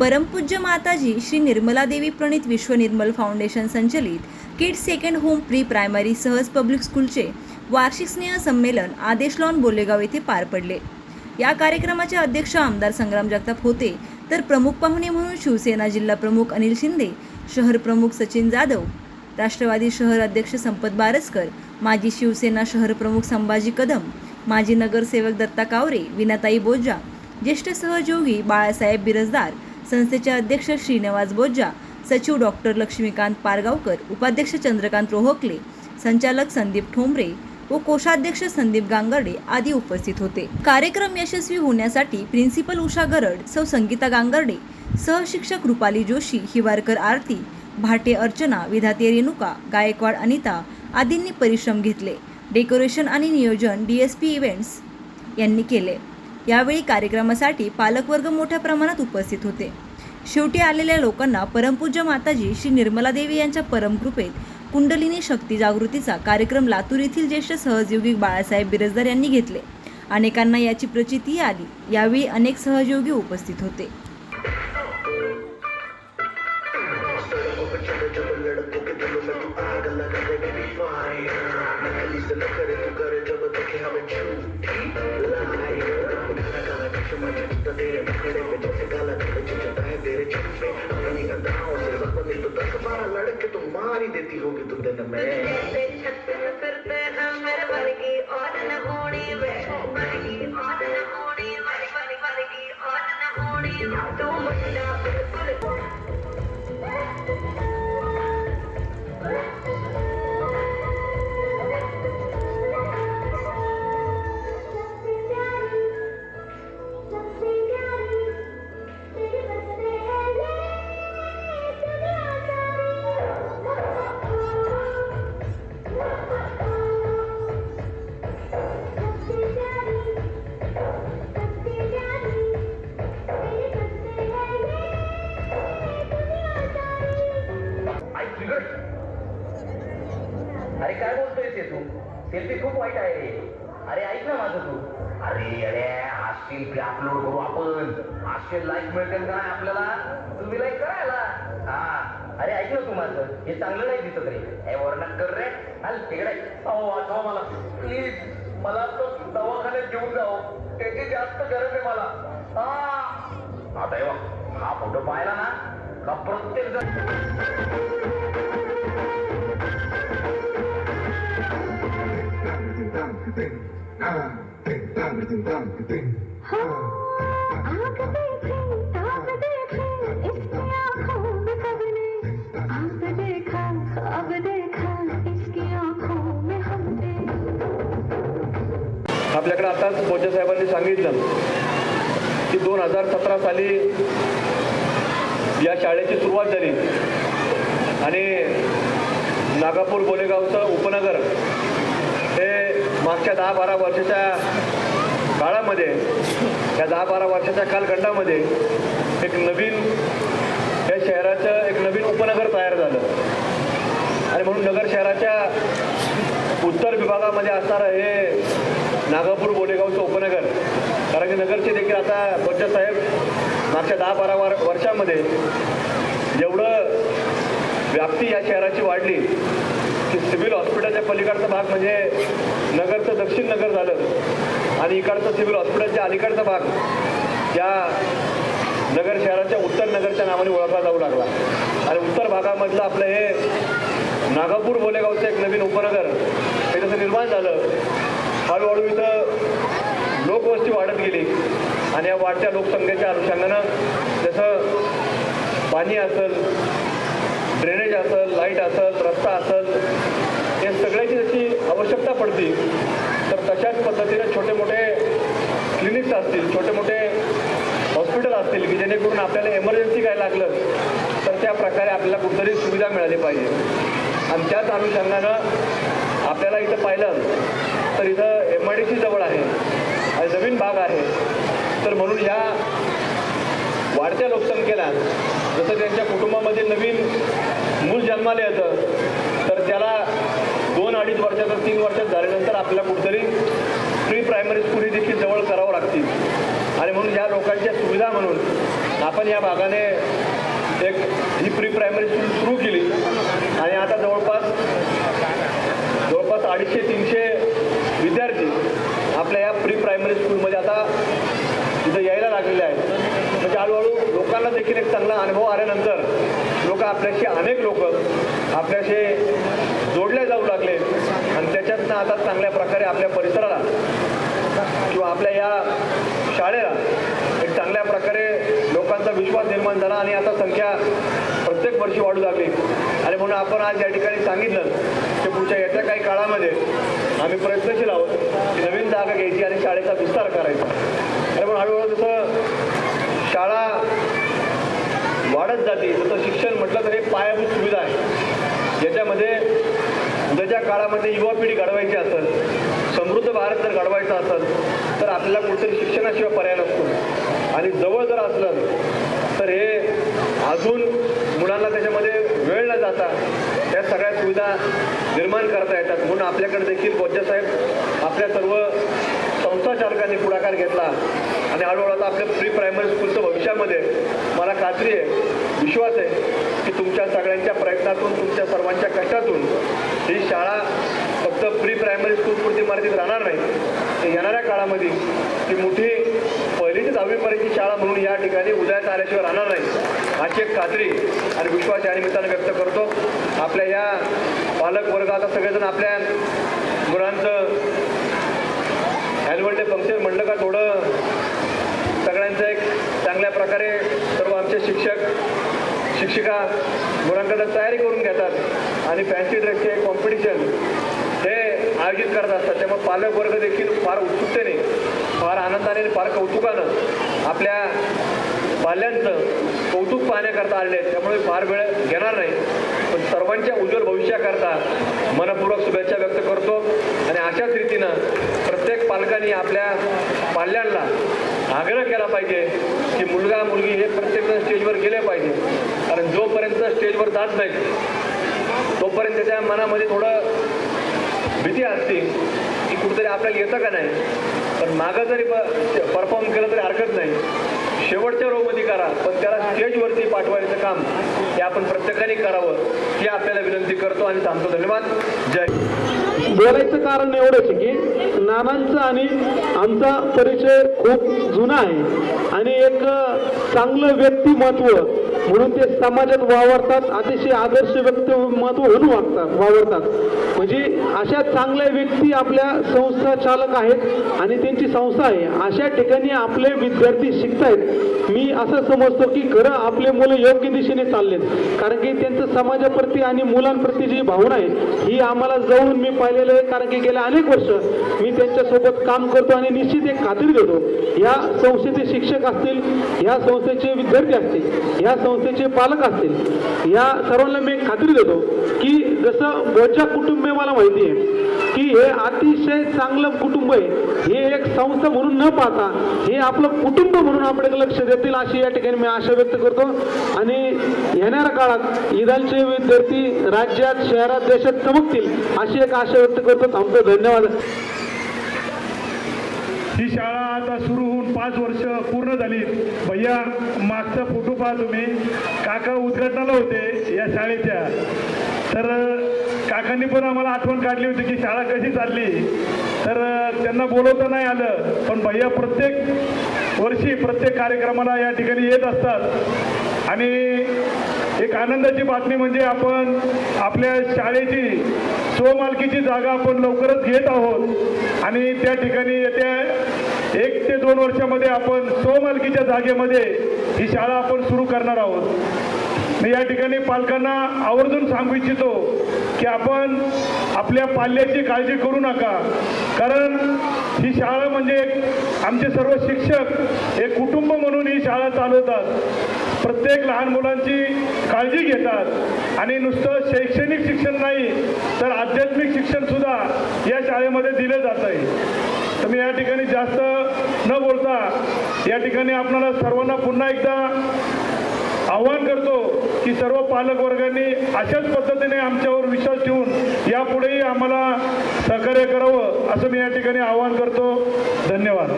परमपूज्य माताजी श्री निर्मला देवी प्रणित विश्व निर्मल फाउंडेशन संचलित kids second home pre primary Sahaj public स्कूलचे वार्षिक स्नेह संमेलन आदेश लॉन बोलेगाव येथे पार पडले. या कार्यक्रमाचे अध्यक्ष आमदार संग्राम जगताप होते. तर प्रमुख पाहुणे म्हणून शिवसेना जिल्हा प्रमुख अनिल शिंदे शहर प्रमुख सचिन जाधव राष्ट्रवादी शहर अध्यक्ष संपत बारसकर माजी शिवसेना शहर प्रमुख संभाजी कदम माजी नगरसेवक दत्ता कावरे विनाताई बोजा ज्येष्ठ सहयोगी बाळासाहेब बिरजदार संस्थेचे अध्यक्ष श्रीनिवास बोज्जा सचिव डॉक्टर लक्ष्मीकांत पारगावकर उपाध्यक्ष चंद्रकांत रोहकले संचालक संदीप ठोंबरे व कोषाध्यक्ष संदीप गांगर्डे आदी उपस्थित होते. कार्यक्रम यशस्वी होण्यासाठी प्रिन्सिपल उषा गरड सौ संगीता गांगर्डे सहशिक्षक रुपाली जोशी हिवारकर आरती भाटे अर्चना विधाते रेणुका गायकवाड अनिता आदींनी परिश्रम घेतले. डेकोरेशन आणि नियोजन डी एस पी इव्हेंट्स यांनी केले. यावेळी कार्यक्रमासाठी पालकवर्ग मोठ्या प्रमाणात उपस्थित होते. शेवटी आलेल्या लोकांना परमपूज्य माताजी श्री निर्मला देवी यांच्या परमकृपेत कुंडलिनी शक्ती जागृतीचा कार्यक्रम लातूर येथील ज्येष्ठ सहयोगी बाळासाहेब बिरजदार यांनी घेतले. अनेकांना याची प्रचिती आली. यावेळी अनेक सहयोगी उपस्थित होते. सड़कों तू अपनी अदाओं से तो दस बारह लड़के तो मार ही देती होगी तू दिन में छत में फिरते हैं मेरे वर्गी और न सेल्फी खूप वाईट आहे रे. अरे ऐक ना माझं तू. अरे अरे हा सेल्फी अपलोड करू आपण. आठशे लाईक मिळतील का नाही आपल्याला? तुम्ही लाईक करायला. हा. अरे ऐक ना तू माझं. हे चांगलं नाही दिसत रे. वर्णन कर रे. हाल तिकडे. अहो वाचवा मला. प्लीज मला तो दवाखान्यात घेऊन जाओ. त्याची जास्त गरज आहे मला. हा. आता हा फोटो पाहिला ना का प्रत्येक जण आपल्याकडे आताच बोजे साहेबांनी सांगितलं की दोन हजार सतरा साली या शाळेची सुरुवात झाली. आणि नागापूर बोलेगावचं उपनगर मागच्या दहा बारा वर्षाच्या काळामध्ये या दहा बारा वर्षाच्या कालखंडामध्ये एक नवीन या शहराचं एक नवीन उपनगर तयार झालं. आणि म्हणून नगर शहराच्या उत्तर विभागामध्ये असणारं हे नागापूर बोलेगावचं उपनगर कारण की नगरचे देखील आता बच्चा साहेब मागच्या दहा बारा वर वर्षामध्ये जेवढं व्याप्ती या शहराची वाढली. सिव्हिल हॉस्पिटलच्या पलीकडचा भाग म्हणजे नगरचं दक्षिण नगर झालं आणि इकडचं सिव्हिल हॉस्पिटलच्या अलीकडचा भाग या नगर शहराच्या उत्तर नगरच्या नावाने ओळखला जाऊ लागला. आणि उत्तर भागामधलं आपलं हे नागापूर बोलेगावचं एक नवीन उपनगर हे जसं निर्माण झालं हळूहळू इथं लोकवस्ती वाढत गेली. आणि या वाढत्या लोकसंख्येच्या अनुषंगानं जसं पाणी असेल ड्रेनेज असेल लाइट असेल रस्ता असेल या सगळ्याची जशी आवश्यकता पडते तर तशाच पद्धतीने छोटे मोठे क्लिनिक्स असतील छोटे मोठे हॉस्पिटल असतील की जेणेकरून आपल्याला एमर्जन्सी काय लागलं तर त्या प्रकारे आपल्याला कुठतरी सुविधा मिळाली पाहिजे. आणि त्याच अनुषंगानं आपल्याला इथं पाहिलं तर इथं एम आय डी सी जवळ आहे आणि नवीन भाग आहे. तर म्हणून या वाढत्या लोकसंख्येला जसं त्यांच्या कुटुंबामध्ये नवीन मूल जन्माला येतं तर त्याला दोन अडीच वर्षाचं तीन वर्षात झाल्यानंतर आपल्याला कुठेतरी प्री प्रायमरी स्कूल ही देखील जवळ करावं लागतील. आणि म्हणून या लोकांच्या सुविधा म्हणून आपण या भागाने एक ही प्री प्रायमरी स्कूल सुरू केली आणि आता जवळपास जवळपास अडीचशे तीनशे विद्यार्थी आपल्या या प्री प्रायमरी स्कूलमध्ये आता तिथं यायला लागलेले आहेत म्हणजे हळूहळू लोकांना देखील एक चांगला अनुभव आल्यानंतर लोक आपल्याशी अनेक लोक आपल्याशी जोडले जाऊ लागले. आणि त्याच्यातनं आता चांगल्या प्रकारे आपल्या परिसराला किंवा आपल्या या शाळेला एक चांगल्या प्रकारे लोकांचा विश्वास निर्माण झाला आणि आता संख्या प्रत्येक वर्षी वाढू लागली. आणि म्हणून आपण आज या ठिकाणी सांगितलं की पुढच्या येत्या काही काळामध्ये आम्ही प्रयत्नशील आहोत की नवीन जागा घ्यायची आणि शाळेचा विस्तार करायचा. आणि म्हणून हळूहळू जसं शाळा वाढत जाते. तसं शिक्षण म्हटलं तर हे पायाभूत सुविधा आहे ज्याच्यामध्ये उद्याच्या काळामध्ये युवा पिढी घडवायची असेल समृद्ध भारत जर घडवायचा असेल तर आपल्याला कुठेतरी शिक्षणाशिवाय पर्याय नसतो. आणि जवळ जर असलं तर हे अजून मुलांना त्याच्यामध्ये वेळ न जाता त्या सगळ्या सुविधा निर्माण करता येतात. म्हणून आपल्याकडे देखील साहेब आपल्या सर्व संस्था चालकांनी पुढाकार घेतला. आणि हळूहळू आता आपल्या प्री प्रायमरी स्कूलचं भविष्यामध्ये खात्री आहे. विश्वास आहे की तुमच्या सगळ्यांच्या प्रयत्नातून तुमच्या सर्वांच्या कष्टातून ही शाळा फक्त प्री प्रायमरी स्कूल पुरती मर्यादित राहणार नाही. तर येणाऱ्या काळामध्ये ती मोठी पहिली ते दहावीपर्यंतची शाळा म्हणून या ठिकाणी उदयात आल्याशिवाय राहणार नाही. अशी एक खात्री आणि विश्वास या निमित्तानं व्यक्त करतो. आपल्या या पालक वर्गाचा सगळेजण आपल्या मुलांचं ॲन्युअल डे फंक्शन म्हणलं का थोडं सगळ्यांचं एक चांगल्या प्रकारे सर्व आमचे शिक्षक शिक्षिका मुलांकडे तयारी करून घेतात आणि फॅन्सी ड्रेसचे कॉम्पिटिशन हे आयोजित करत असतात. त्यामुळे पालक वर्ग देखील फार उत्सुकतेने फार आनंदाने फार कौतुकानं आपल्या पाल्यांचं कौतुक पाहण्याकरता आले आहेत. त्यामुळे फार वेळ घेणार नाही. पण सर्वांच्या उज्ज्वल भविष्याकरता मनपूर्वक शुभेच्छा व्यक्त करतो. आणि अशाच रीतीनं प्रत्येक पालकांनी आपल्या पाल्यांना आग्रह केला पाहिजे की मुलगा मुलगी हे प्रत्येक स्टेजवर गेले पाहिजे. कारण जोपर्यंत स्टेजवर जात नाही तोपर्यंत त्याच्या मनामध्ये थोडं भीती असते की कुठेतरी आपल्याला येतं का नाही. पण मागं जरी परफॉर्म केलं तरी हरकत नाही. शेवटच्या रोमध्ये करा पण त्याला स्टेजवरती पाठवायचं काम हे आपण प्रत्येकाने करावं ही आपल्याला विनंती करतो आणि थांबतो. धन्यवाद. जय बोलायचं कारण एवढंच आहे की नानांचा आणि आमचा परिचय खूप जुना आहे. आणि एक चांगलं व्यक्तिमत्व म्हणून ते समाजात वावरतात अतिशय आदर्श व्यक्तिमत्व होऊन वागतात वावरतात. म्हणजे अशा चांगल्या व्यक्ती आपल्या संस्था चालक आहेत आणि त्यांची संस्था आहे. अशा ठिकाणी आपले विद्यार्थी शिकतायत. मी असं समजतो की खरं आपले मुलं योग्य दिशेने चाललेत. कारण की त्यांचं समाजाप्रती आणि मुलांप्रती जी भावना आहे ही आम्हाला जवळून मी पाहिलेलं आहे. कारण की गेल्या अनेक वर्ष मी त्यांच्यासोबत काम करतो आणि निश्चित एक खात्री देतो. या संस्थेचे शिक्षक असतील या संस्थेचे विद्यार्थी असतील या संस्थेचे पालक असतील या सर्वांना मी खात्री देतो की जसं बोजा कुटुंब मला माहिती आहे की हे अतिशय चांगलं कुटुंब आहे हे एक संस्था म्हणून न पाहता हे आपलं कुटुंब म्हणून आपल्याकडे लक्ष देतील अशी या ठिकाणी मी आशा व्यक्त करतो. आणि येणाऱ्या काळात ईदालचे विद्यार्थी राज्यात शहरात देशात चमकतील अशी एक आशा व्यक्त करतो. थांबतो. धन्यवाद. ही शाळा आता सुरू होऊन पाच वर्ष पूर्ण झाली. भैया मागचा फोटो पहा तुम्ही. काका उद्घाटनाला होते या शाळेच्या. तर काकांनी पण आम्हाला आठवण काढली होती की शाळा कशी चालली. तर त्यांना बोलवता नाही आलं. पण भैया प्रत्येक वर्षी प्रत्येक कार्यक्रमाला या ठिकाणी येत असतात. आणि एक आनंदाची बातमी म्हणजे आपण आपल्या शाळेची स्वमालकीची जागा आपण लवकरच घेत आहोत. आणि त्या ठिकाणी येत्या एक ते दोन वर्षामध्ये आपण स्वमालकीच्या जागेमध्ये ही शाळा आपण सुरू करणार आहोत. मी या ठिकाणी पालकांना आवर्जून सांगू इच्छितो की आपण आपल्या पाल्याची काळजी करू नका. कारण ही शाळा म्हणजे एक आमचे सर्व शिक्षक एक कुटुंब म्हणून ही शाळा चालवतात. प्रत्येक लहान मुलांची काळजी घेतात. आणि नुसतं शैक्षणिक शिक्षण नाही तर आध्यात्मिक शिक्षणसुद्धा या शाळेमध्ये दिलं जात आहे तर मी या ठिकाणी जास्त न बोलता या ठिकाणी आपणाला सर्वांना पुन्हा एकदा आव्हान करतो की सर्व पालक वर्गांनी अशाच पद्धतीने आमच्यावर विश्वास ठेवून यापुढेही आम्हाला सहकार्य करावं असं मी या ठिकाणी आवाहन करतो. धन्यवाद.